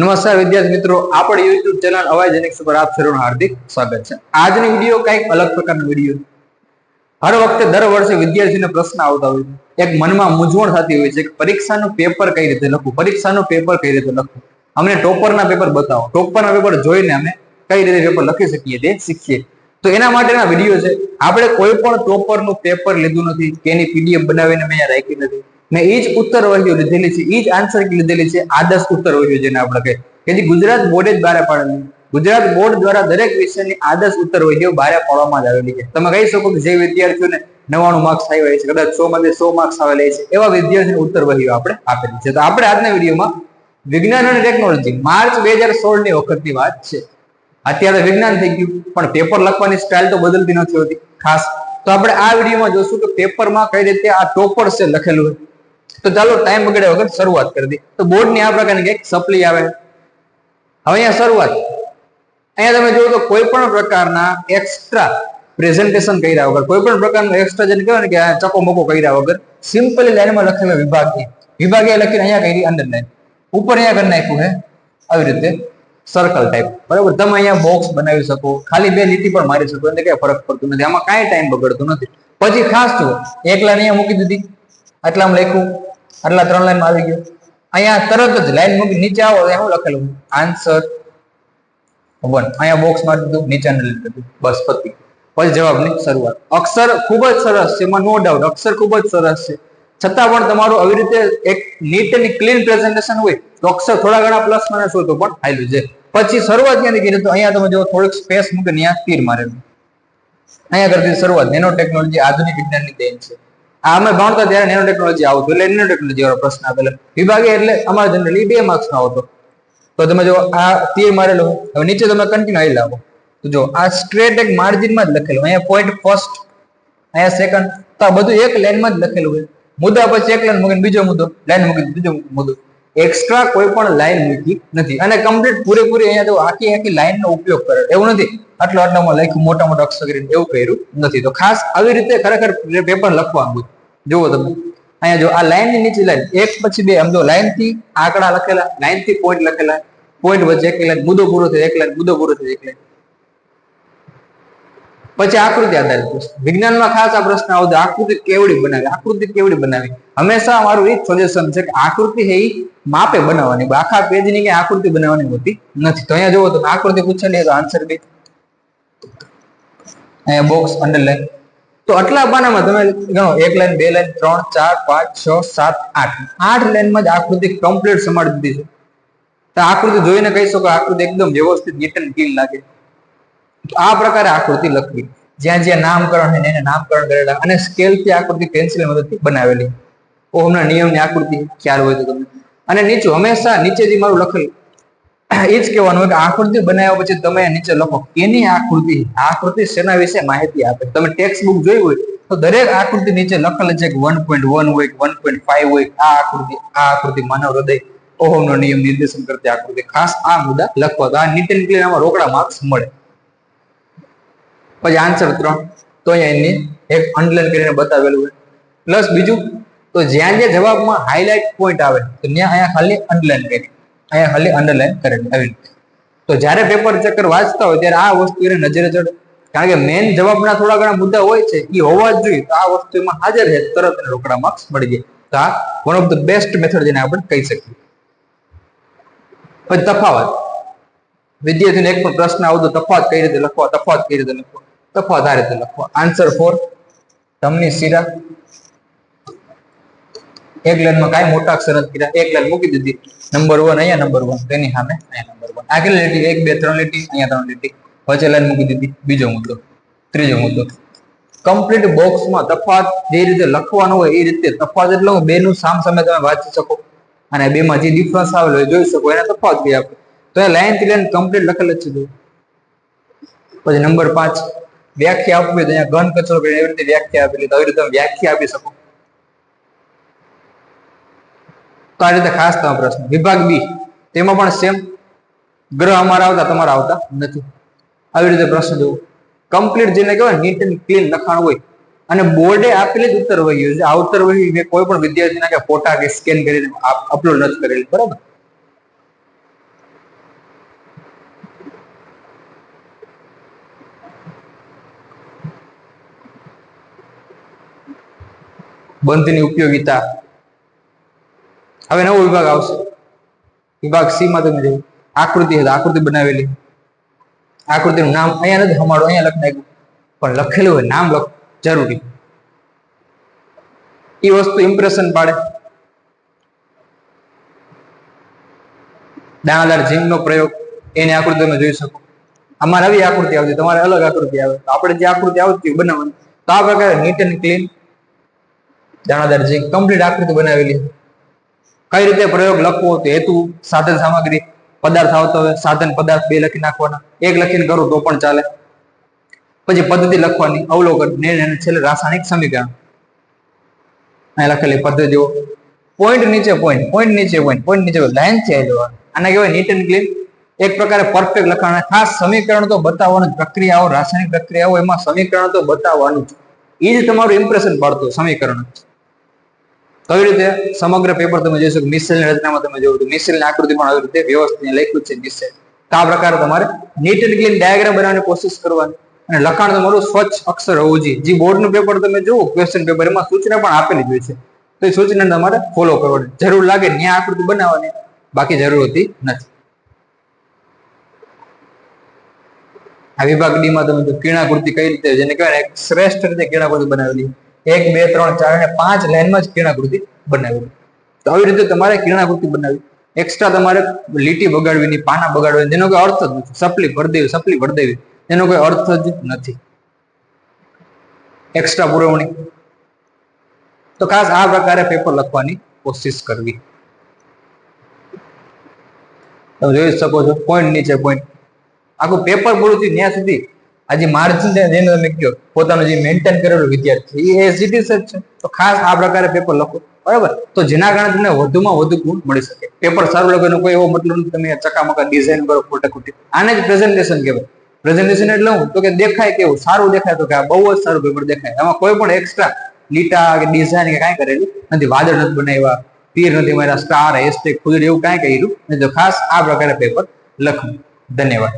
નમસ્કાર વિદ્યાર્થી મિત્રો, આપણી યુટ્યુબ ચેનલ અવાજ પર આપ સર્વનું હાર્દિક સ્વાગત છે. આજની વીડિયો કંઈક અલગ પ્રકારનો વીડિયો હર વખતે દર વર્ષે વિદ્યાર્થીને પ્રશ્ન આવતા હોય છે. એક મનમાં મૂંઝવણ થતી હોય છે કે પરીક્ષાનું પેપર કઈ રીતે લખવું? પરીક્ષાનું પેપર કઈ રીતે લખવું? અમને ટોપરના પેપર બતાવો. ટોપરના પેપર જોઈને અમે કઈ રીતે પેપર લખી શકીએ, તે શીખીએ. તો એના માટેના વીડિયો છે. આપણે કોઈ પણ ટોપરનું પેપર લીધું નથી, કે એની પીડીએફ બનાવીને મેં રાખી નથી. મેં એ જ ઉત્તર વહીઓ લીધેલી છે. એ જ આન્સર લીધેલી છે. આદર્શ ઉત્તર વહીઓ જેને આપણે કહીએ. કે જે ગુજરાત બોર્ડે જ બહાર પાડેલી. ગુજરાત બોર્ડ દ્વારા દરેક વિષયની આદર્શ ઉત્તર વહીઓ બહાર પાડવામાં જ આવેલી છે. તમે કહી શકો કે જે વિદ્યાર્થીઓને નવાણું માર્ક્સ આવ્યા છે, કદાચ સો માંથી સો માર્ક્સ આવેલા છે, એવા વિદ્યાર્થીઓને ઉત્તર વહીઓ આપણે આપેલી છે. તો આપણે આજના વિડીયોમાં વિજ્ઞાન અને ટેકનોલોજી માર્ચ બે હજાર સોળની વખતની વાત છે. અત્યારે વિજ્ઞાન થઈ ગયું, પણ પેપર લખવાની સ્ટાઇલ તો બદલતી નથી હોતી ખાસ. તો આપણે આ વિડીયોમાં જોશું કે પેપરમાં કઈ રીતે આ ટોપર છે લખેલું હોય. તો ચાલો ટાઈમ બગડ્યા વગર શરૂઆત કરી દઈએ. તો બોર્ડની આ પ્રકારની કંઈક સપ્લી આવે. હવે અહીંયા શરૂઆત. અહીંયા તમે જોયું તો કોઈ પણ પ્રકારના એક્સ્ટ્રા પ્રેઝન્ટેશન કર્યા વગર, કોઈ પણ પ્રકારનું એક્સ્ટ્રા જેને કહેવાય ને કે આ ચકો મકો કર્યા વગર સિમ્પલી લાઈનમાં લખેલો વિભાગીય. વિભાગીય લખીને અહીંયા કરી અંદર લાઈન ઉપર અહીંયા કરી નાખ્યું હે. આવી રીતે સર્કલ ટાઈપ બરાબર? તમે અહીંયા બોક્સ બનાવી શકો. ખાલી બે લીટી પણ મારી શકો. એટલે કઈ ફરક પડતો નથી. આમાં કાંઈ ટાઈમ બગડતો નથી. પછી ખાસ જુઓ. એકલા અહીંયા મૂકી દીધી. આટલામાં લખ્યું. આટલા ત્રણ લાઈનમાં આવી ગયો. અહીંયા તરત જ લાઈન મૂકી નીચે આવો તો શું લખેલું? આન્સર વન અહીંયા બોક્સ મારી દીધું, નીચે કરી દીધું. બસ, પતી પછી જવાબની શરૂઆત. અક્ષર ખૂબ જ સરસ છે, એમાં નો ડાઉટ અક્ષર ખૂબ જ સરસ છે. છતાં પણ તમારું આવી રીતે એક નીટ અને ક્લીન પ્રેઝન્ટેશન હોય, તો અક્ષર થોડા ઘણા પ્લસ માઇનસ હોય તો પણ હાલ્યું છે. પછી શરૂઆત ક્યાંથી કરી? તો અહીંયા તમે જો થોડીક સ્પેસ મૂકે ત્યાં તીર મારેલું. અહીંયા કરતી શરૂઆત. નેનો ટેકનોલોજી આધુનિક વિજ્ઞાનની દેન છે. આ અમે ભણતા ત્યારે નેનો ટેકનોલોજી આવતું એટલે નેનો ટેકનોલોજી વાળો પ્રશ્ન આપેલો. વિભાગે એટલે અમારા જનરલી બે માર્ક્સ નો આવતો. તો તમે જો આ તીર મારેલો. હવે નીચે તમે કન્ટિન્યુ આવી લાવો. તો જો આ સ્ટ્રેટ એક માર્જિનમાં જ લખેલું અહીંયા પોઈન્ટ ફર્સ્ટ અહીંયા સેકન્ડ તો આ બધું એક લાઈનમાં જ લખેલું હોય. મુદ્દા પછી એક લાઈન મૂકીને બીજો મુદ્દો લાઈન મૂકી બીજો મુદ્દો. એક્સ્ટ્રા કોઈ પણ લાઈન મૂકી નથી. અને કમ્પ્લીટ પૂરેપૂરી અહીંયા તો આખી આખી લાઈનનો ઉપયોગ કરે એવું નથી. આટલો આટલામાં લખ્યું, મોટા મોટા અક્ષર એવું કર્યું નથી. તો ખાસ આવી રીતે ખરેખર પેપર લખવાનું જુઓ તમે. અહીંયા જો આ લાઈનની નીચે લાઈન એક પછી બે, આમ જો લાઈનથી આંકડા લખેલા લાઈનથી પોઈન્ટ લખેલા પોઈન્ટ વચ્ચે એક લાઈન મુદ્દો પૂરો થયો, એક લાઈન મુદ્દો પૂરો થયો, એક લાઈન પછી આકૃતિ આધારિત પ્રશ્ન. વિજ્ઞાનમાં ખાસ આ પ્રશ્ન આવતો, આકૃતિ કેવડી બનાવી? આકૃતિ કેવડી બનાવી? હંમેશા મારું એ સજેશન છે કે આકૃતિ એ માપે બનાવવાની. આખા પેજની કે આકૃતિ બનાવવાની હોતી નથી. તો અહીંયા જુઓ તો આકૃતિ પૂછે તો આન્સર બી. અહીંયા બોક્સ અંડરલાઈન તો આટલા પાનામાં તમે ગણો, એક લાઈન બે લાઈન ત્રણ, ચાર, પાંચ, છ, સાત, આઠ. આઠ લાઈનમાં જ આકૃતિ કમ્પ્લીટ સમાડી દીધી છે. તો આકૃતિ જોઈને કહી શકો આકૃતિ એકદમ વ્યવસ્થિત નીટ એન્ડ ક્લીન લાગે. આ પ્રકારે આકૃતિ લખવી. જ્યાં જ્યાં નામકરણ હોય એને નામકરણ કરેલા અને સ્કેલથી આકૃતિ પેન્સિલ મદદથી બનાવેલી. ઓહમના નિયમની આકૃતિ ખ્યાલ હોય તો તમને. અને નીચું હંમેશા નીચેથી મારું લખેલું એ જ કહેવાનું કે આકૃતિ બનાવ્યા પછી તમે નીચે લખો. કેની આકૃતિ આકૃતિ શેના વિશે માહિતી આપે? તમે ટેક્સ્ટ બુક જોઈ હોય તો દરેક આકૃતિ નીચે લખેલ છે કે વન પોઈન્ટ વન હોય વન પોઈન્ટ ફાઈવ હોય, આ આકૃતિ આ આકૃતિ માનવ હૃદય ઓહમનો નિયમ નિર્દેશન કરતી આકૃતિ. ખાસ આ મુદ્દા લખવા. તો આ નીટ એન્ડ આમાં રોકડા માર્ક્સ મળે. પછી આન્સર ત્રણ તો અહીંયા એની એક અંડરલાઈન કરીને બતાવેલું હોય. પ્લસ બીજું, તો જ્યાં જ્યાં જવાબમાં હાઇલાઇટ પોઈન્ટ આવે, તો ત્યાં અહીંયા ખાલી અંડરલાઈન કરી. અહીંયા ખાલી અંડરલાઈન કરેલી આવી રીતે. તો જ્યારે પેપર ચક્કર વાંચતા હોય, ત્યારે આ વસ્તુ એને નજરે ચડે. કારણ કે મેન જવાબના થોડા ઘણા મુદ્દા હોય છે એ હોવા જ જોઈએ. તો આ વસ્તુ એમાં હાજર છે, તરત એને રોકડા માર્ક્સ મળી જાય. તો આ one of the best method જેને આપણે કહી શકીએ. પછી તફાવત. વિદ્યાર્થીને એક પણ પ્રશ્ન આવતો, તફાવત કઈ રીતે લખવા? તફાવત કઈ રીતે લખવા? તફાવત આ રીતે લખવા? આન્સર ફોર ધમની શિરા એક લાઈનમાં કાંઈ મોટા અક્ષર નથી કર્યા. એક લાઈન મૂકી દીધી. નંબર વન અહીંયા નંબર વન તેની સામે અહીંયા નંબર વન આગળ લીટી? એક, બે, ત્રણ લીટી? અહીંયા ત્રણ લીટી. વચ્ચે લાઈન મૂકી દીધી. બીજો મુદ્દો. ત્રીજો મુદ્દો. કમ્પ્લીટ બોક્સમાં તફાત જે રીતે લખવાનો હોય એ રીતે તફાત એટલે બે નું સામ સામે તમે વાંચી શકો. અને બેમાં જે ડિફરન્સ આવેલો હોય જોઈ શકો. એને તફાત કહી આપણે તો એ લાઈનથી લાઈન કમ્પ્લીટ લખેલ જ છે પછી નંબર પાંચ. વ્યાખ્યા આપવી તો અહીંયા ઘન કચરો એવી રીતે વ્યાખ્યા આપેલી તો આવી રીતે તમે વ્યાખ્યા આપી શકો. તો આ રીતે ખાસ તમારો પ્રશ્ન. વિભાગ બી. તેમાં પણ સેમ ગ્રહ અમારા આવતા, તમારા આવતા નથી. આવી રીતે પ્રશ્ન જોવો કમ્પ્લીટ જેને કહેવાય નીટ એન્ડ ક્લીન લખાણ હોય. અને બોર્ડે આપેલી જ ઉત્તર વહી છે. આ ઉત્તર વહી મેં કોઈ પણ વિદ્યાર્થીના કે ફોટા કે સ્કેન કરીને અપલોડ નથી કરેલી. બરાબર? બંધની ઉપયોગિતા. હવે નવો વિભાગ આવશે. વિભાગ સી માં તમે જોયું. આકૃતિ હતી, આકૃતિ બનાવેલી. આકૃતિનું નામ અહીંયા નથી હમાડો અહીંયા લખી નાખ્યું. પણ લખેલું હોય, નામ લખ, જરૂરી. એ વસ્તુ ઇમ્પ્રેશન પાડે. દાણાદાર જીમનો પ્રયોગ, એની આકૃતિ તમે જોઈ શકો. અમારે આવી આકૃતિ આવતી, તમારે અલગ આકૃતિ આવે. આપણે જે આકૃતિ આવતી બનાવવાની. તો આ પ્રકારે નીટ એન્ડ ક્લીન દાણાદાર જીમ કમ્પ્લીટ આકૃતિ બનાવેલી. કઈ રીતે પ્રયોગ લખવો તો હેતુ, સાધન સામગ્રી, પદાર્થ આવતો હોય, સાધન પદાર્થ બે લખી નાખવાના, એક લખીને કરો તો પણ ચાલે. પછી પદ્ધતિ લખવાની, અવલોકન છેલ્લે રાસાયણિક સમીકરણ. અહીં લખેલી પદ્ધતિઓ. પોઈન્ટ નીચે પોઈન્ટ પોઈન્ટ નીચે પોઈન્ટ પોઈન્ટ નીચે લાઈન છે આને કહેવાય નીટ એન્ડ ક્લીન એક પ્રકારે પરફેક્ટ લખાણ. ખાસ સમીકરણ તો બતાવવાનું પ્રક્રિયાઓ, રાસાયણિક પ્રક્રિયાઓ, એમાં સમીકરણ તો બતાવવાનું જ. એ જ તમારું ઇમ્પ્રેશન પાડતું સમીકરણ. કઈ રીતે સમગ્ર પેપર તમે જોશો મિસેલની રચનામાં તમે જોયું મિસેલની આકૃતિ પણ આવી રીતે વ્યવસ્થિત લખ્યું છે મિસેલ તો આ પ્રકારે તમારે નીટ એન્ડ ક્લીન ડાયાગ્રામ બનાવવાની કોશિશ કરવાની. અને લખાણ તમારું સ્વચ્છ અક્ષર હોવું જોઈએ. જે બોર્ડનું પેપર તમે જુઓ ક્વેશ્ચન પેપર એમાં સૂચના પણ આપેલી જ હોય છે. તો એ સૂચના તમારે ફોલો કરવાની. જરૂર લાગે ત્યાં આકૃતિ બનાવવાની, બાકી જરૂર હોતી નથી. આ વિભાગ ડી માં તમે કિરણાકૃતિ કઈ રીતે, જેને કહેવાય શ્રેષ્ઠ રીતે કિરણાકૃતિ બનાવેલી. એક, બે, ત્રણ, ચાર અને પાંચ લાઈનમાં જ કિરણાકૃતિ બનાવી. તો આવી રીતે તમારે કિરણાકૃતિ બનાવી. એક્સ્ટ્રા તમારે લીટી બગાડવી પાના બગાડવી જેનો કોઈ અર્થ જ નથી. સપલી ભરી દેવી સપલી ભરી દેવી એનો કોઈ અર્થ જ નથી. એક્સ્ટ્રા પુરવણી. તો ખાસ આ પ્રકારે પેપર લખવાની કોશિશ કરવી. તમે જોઈ શકો છો પોઈન્ટ નીચે પોઈન્ટ આખું પેપર પૂરું થયું, ત્યાં સુધી આ જે માર્જિન જેને તમે કહો પોતાનું જે મેન્ટેન કરેલું વિદ્યાર્થી, એ એઝ ઇટ જ છે. તો ખાસ આ પ્રકારે પેપર લખો. બરાબર? તો જેના કારણે તમને વધુમાં વધુ ગુણ મળી શકે. પેપર સારું લખો કોઈ એવો મતલબ નથી, તમે ચકામકા ડિઝાઇન કરો, ખોટા આને જ પ્રેઝન્ટેશન કહેવાય. પ્રેઝન્ટેશન એટલે હું, તો કે દેખાય કેવું સારું દેખાય તો કે આ બહુ જ સારું પેપર દેખાય. એમાં કોઈ પણ એક્સ્ટ્રા લીટા કે ડિઝાઇન કે કાંઈ કરેલું નથી. વાદળ નથી બનાવ્યા, તીર નથી મારા સ્ટાર હેશટેગ ખુદ એવું કાંઈ કર્યું નહીં તો ખાસ આ પ્રકારે પેપર લખવું ધન્યવાદ.